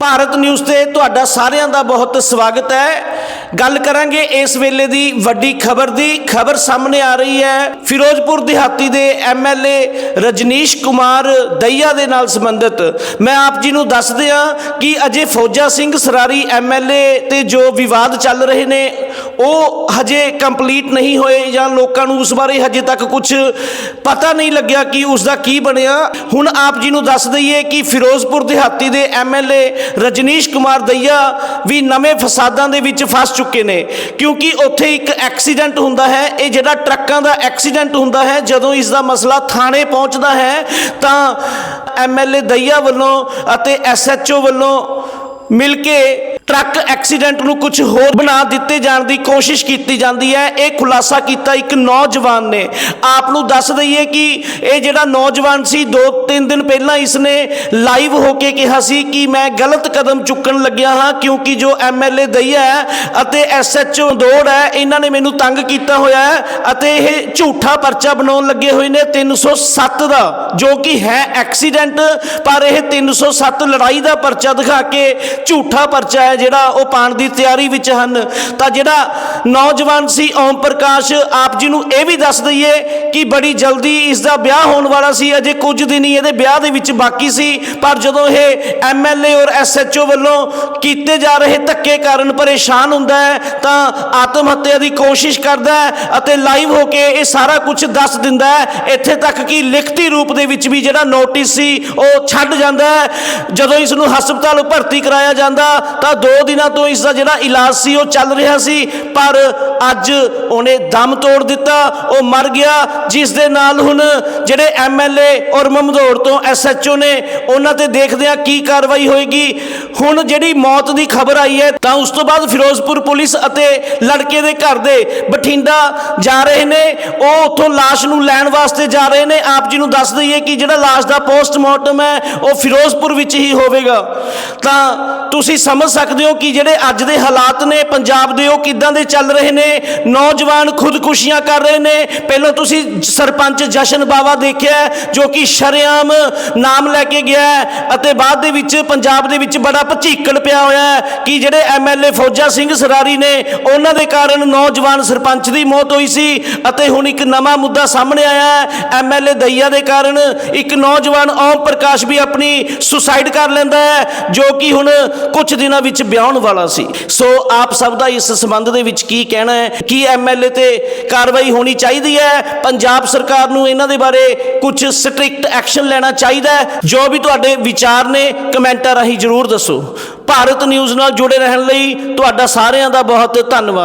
Bharat news ਤੇ ਤੁਹਾਡਾ ਸਾਰਿਆਂ ਦਾ ਬਹੁਤ ਸਵਾਗਤ ਹੈ। ਗੱਲ ਕਰਾਂਗੇ ਇਸ ਵੇਲੇ ਦੀ ਵੱਡੀ ਖਬਰ ਦੀ। ਖਬਰ ਸਾਹਮਣੇ ਆ ਰਹੀ ਹੈ ਫਿਰੋਜ਼ਪੁਰ ਦਿਹਾਤੀ ਦੇ ਐਮਐਲਏ ਰਜਨੀਸ਼ ਕੁਮਾਰ ਦਈਆ ਦੇ ਨਾਲ ਸੰਬੰਧਿਤ। ਮੈਂ ਆਪ ਜੀ ਨੂੰ ਦੱਸ ਦਿਆਂ ਕਿ ਅਜੇ ਫੌਜਾ ਸਿੰਘ ਸਰਾਰੀ ਐਮਐਲਏ ਤੇ ਜੋ ਵਿਵਾਦ ਚੱਲ ਰਹੇ ਨੇ ਉਹ ਹਜੇ ਕੰਪਲੀਟ ਨਹੀਂ ਹੋਏ ਜਾਂ ਲੋਕਾਂ ਨੂੰ ਉਸ ਬਾਰੇ ਹਜੇ ਤੱਕ ਕੁਝ ਪਤਾ ਨਹੀਂ ਲੱਗਿਆ ਕਿ ਉਸ ਦਾ ਕੀ ਬਣਿਆ। ਹੁਣ ਆਪ ਜੀ ਨੂੰ ਦੱਸ ਦਈਏ ਕਿ ਫਿਰੋਜ਼ਪੁਰ ਦਿਹਾਤੀ ਦੇ ਐਮਐਲਏ ਰਜਨੀਸ਼ ਕੁਮਾਰ ਦਈਆ ਵੀ ਨਵੇਂ ਫਸਾਦਾਂ ਦੇ ਵਿੱਚ ਫਸ ਚੁੱਕੇ ਨੇ, ਕਿਉਂਕਿ ਉੱਥੇ ਇੱਕ ਐਕਸੀਡੈਂਟ ਹੁੰਦਾ ਹੈ, ਇਹ ਜਿਹੜਾ ਟਰੱਕਾਂ ਦਾ ਐਕਸੀਡੈਂਟ ਹੁੰਦਾ ਹੈ, ਜਦੋਂ ਇਸ ਦਾ ਮਸਲਾ ਥਾਣੇ ਪਹੁੰਚਦਾ ਹੈ, ਤਾਂ ਐਮਐਲਏ ਦਈਆ ਵੱਲੋਂ ਅਤੇ ਐਸਐਚਓ ਵੱਲੋਂ ਮਿਲ ਕੇ ਟਰੱਕ ਐਕਸੀਡੈਂਟ ਨੂੰ ਕੁਝ ਹੋਰ ਬਣਾ ਦਿੱਤੇ ਜਾਣ ਦੀ ਕੋਸ਼ਿਸ਼ ਕੀਤੀ ਜਾਂਦੀ ਹੈ। ਇਹ ਖੁਲਾਸਾ ਕੀਤਾ ਇੱਕ ਨੌਜਵਾਨ ਨੇ। ਆਪ ਨੂੰ ਦੱਸ ਦਈਏ ਕਿ ਇਹ ਜਿਹੜਾ ਨੌਜਵਾਨ ਸੀ 2-3 ਦਿਨ ਪਹਿਲਾਂ ਇਸਨੇ ਲਾਈਵ ਹੋ ਕੇ ਕਿਹਾ ਸੀ ਕਿ ਮੈਂ ਗਲਤ ਕਦਮ ਚੁੱਕਣ ਲੱਗਿਆ ਹਾਂ ਕਿਉਂਕਿ ਜੋ ਐਮਐਲਏ ਦਈਆ ਹੈ ਅਤੇ ਐਸਐਚਓ ਦੌੜ ਹੈ, ਇਹਨਾਂ ਨੇ ਮੈਨੂੰ ਤੰਗ ਕੀਤਾ ਹੋਇਆ ਹੈ ਅਤੇ ਇਹ ਝੂਠਾ ਪਰਚਾ ਬਣਾਉਣ ਲੱਗੇ ਹੋਏ ਨੇ 307 ਦਾ, ਜੋ ਕਿ ਹੈ ਐਕਸੀਡੈਂਟ, ਪਰ ਇਹ 307 ਲੜਾਈ ਦਾ ਪਰਚਾ ਦਿਖਾ ਕੇ ਝੂਠਾ ਪਰਚਾ ਹੈ ਜਿਹੜਾ ਉਹ ਪਾਣ ਦੀ ਤਿਆਰੀ ਵਿੱਚ ਹਨ। ਤਾਂ ਜਿਹੜਾ ਨੌਜਵਾਨ ਸੀ, ਓਮ ਪ੍ਰਕਾਸ਼, ਆਪ ਜੀ ਨੂੰ ਇਹ ਵੀ ਦੱਸ ਦਈਏ ਕਿ ਬੜੀ ਜਲਦੀ ਇਸ ਦਾ ਵਿਆਹ ਹੋਣ ਵਾਲਾ ਸੀ। ਅਜੇ ਕੁਝ ਦਿਨ ਹੀ ਇਹਦੇ ਵਿਆਹ ਦੇ ਵਿੱਚ ਬਾਕੀ ਸੀ। ਪਰ ਜਦੋਂ ਇਹ ਐਮਐਲਏ ਔਰ ਐਸਐਚਓ ਵੱਲੋਂ ਕੀਤੇ ਜਾ ਰਹੇ ਧੱਕੇ ਕਾਰਨ ਪਰੇਸ਼ਾਨ ਹੁੰਦਾ ਹੈ, ਤਾਂ ਆਤਮ ਹੱਤਿਆ ਦੀ ਕੋਸ਼ਿਸ਼ ਕਰਦਾ ਹੈ ਅਤੇ ਲਾਈਵ ਹੋ ਕੇ ਇਹ ਸਾਰਾ ਕੁਝ ਦੱਸ ਦਿੰਦਾ ਹੈ। ਇੱਥੇ ਤੱਕ ਕਿ ਲਿਖਤੀ ਰੂਪ ਦੇ ਵਿੱਚ ਵੀ ਜਿਹੜਾ ਨੋਟਿਸ ਸੀ, ਉਹ ਛੱਡ ਜਾਂਦਾ ਹੈ। ਜਦੋਂ ਇਸ ਨੂੰ ਹਸਪਤਾਲ ਭਰਤੀ ਕਰਾਇਆ ਜਾਂਦਾ, ਤਾਂ 2 ਦਿਨਾਂ ਤੋਂ ਇਸ ਦਾ ਜਿਹੜਾ ਇਲਾਜ ਸੀ, ਉਹ ਚੱਲ ਰਿਹਾ ਸੀ, ਪਰ ਅੱਜ ਉਹਨੇ ਦਮ ਤੋੜ ਦਿੱਤਾ, ਉਹ ਮਰ ਗਿਆ। ਜਿਸ ਦੇ ਨਾਲ ਹੁਣ ਜਿਹੜੇ ਐਮਐਲਏ ਔਰ ਮਮਦੋੜ ਤੋਂ ਐਸਐਚਓ ਨੇ, ਉਹਨਾਂ ਤੇ ਦੇਖਦੇ ਆ ਕੀ ਕਾਰਵਾਈ ਹੋਏਗੀ। ਹੁਣ ਜਿਹੜੀ ਮੌਤ ਦੀ ਖਬਰ ਆਈ ਹੈ, ਤਾਂ ਉਸ ਤੋਂ ਬਾਅਦ ਫਿਰੋਜ਼ਪੁਰ ਪੁਲਿਸ ਅਤੇ ਲੜਕੇ ਦੇ ਘਰ ਦੇ ਬਠਿੰਡਾ ਜਾ ਰਹੇ ਨੇ। ਉਹ ਉੱਥੋਂ ਲਾਸ਼ ਨੂੰ ਲੈਣ ਵਾਸਤੇ ਜਾ ਰਹੇ ਨੇ। ਆਪ ਜੀ ਨੂੰ ਦੱਸ ਦਈਏ ਕਿ ਜਿਹੜਾ ਲਾਸ਼ ਦਾ ਪੋਸਟਮਾਰਟਮ ਹੈ, ਉਹ ਫਿਰੋਜ਼ਪੁਰ ਵਿੱਚ ਹੀ ਹੋਵੇਗਾ। ਤਾਂ ਤੁਸੀਂ ਸਮਝ ਸਕਦੇ ਹੋ ਕਿ ਜਿਹੜੇ ਅੱਜ ਦੇ ਹਾਲਾਤ ਨੇ, ਪੰਜਾਬ ਦੇ ਉਹ ਕਿੱਦਾਂ ਦੇ ਚੱਲ ਰਹੇ ਨੇ? ਨੌਜਵਾਨ ਖੁਦਕੁਸ਼ੀਆਂ ਕਰ ਰਹੇ ਨੇ। ਪਹਿਲਾਂ ਤੁਸੀਂ ਸਰਪੰਚ ਜਸ਼ਨ ਬਾਵਾ ਦੇਖਿਆ, ਜੋ ਕਿ ਸ਼ਰੇਆਮ ਨਾਮ ਲੈ ਕੇ ਗਿਆ ਅਤੇ ਬਾਅਦ ਦੇ ਵਿੱਚ ਪੰਜਾਬ ਦੇ ਵਿੱਚ ਬੜਾ ਭਚੀਕੜ ਪਿਆ ਹੋਇਆ ਕਿ ਜਿਹੜੇ ਐਮਐਲਏ ਫੌਜਾ ਸਿੰਘ ਸਰਾਰੀ ਨੇ, ਉਹਨਾਂ ਦੇ ਕਾਰਨ ਨੌਜਵਾਨ ਸਰਪੰਚ ਦੀ ਮੌਤ ਹੋਈ ਸੀ ਅਤੇ ਹੁਣ ਇੱਕ ਨਵਾਂ ਮੁੱਦਾ ਸਾਹਮਣੇ ਆਇਆ ਹੈ। ਐਮਐਲਏ ਦਈਆ ਦੇ ਕਾਰਨ ਇੱਕ ਨੌਜਵਾਨ ਓਮ ਪ੍ਰਕਾਸ਼ ਵੀ ਆਪਣੀ ਸੁਸਾਈਡ ਕਰ ਲੈਂਦਾ ਹੈ, ਜੋ ਕਿ ਹੁਣ ਕੁਝ ਦਿਨਾਂ ਵਿੱਚ ਵਿਆਹਣ ਵਾਲਾ ਸੀ। ਸੋ ਆਪ ਸਭ ਦਾ ਇਸ ਸੰਬੰਧ ਦੇ ਵਿੱਚ ਕੀ ਕਹਿਣਾ ਹੈ? ਕੀ ਐਮਐਲਏ ਤੇ ਕਾਰਵਾਈ ਹੋਣੀ ਚਾਹੀਦੀ ਹੈ? ਪੰਜਾਬ ਸਰਕਾਰ ਨੂੰ ਇਹਨਾਂ ਦੇ ਬਾਰੇ ਕੁਝ ਸਟ੍ਰਿਕਟ ਐਕਸ਼ਨ ਲੈਣਾ ਚਾਹੀਦਾ ਹੈ? ਜੋ ਵੀ ਤੁਹਾਡੇ ਵਿਚਾਰ ਨੇ, ਕਮੈਂਟਾਂ ਰਾਹੀਂ ਜਰੂਰ ਦੱਸੋ। ਭਾਰਤ ਨਿਊਜ਼ ਨਾਲ ਜੁੜੇ ਰਹਿਣ ਲਈ ਤੁਹਾਡਾ ਸਾਰਿਆਂ ਦਾ ਬਹੁਤ ਧੰਨਵਾਦ।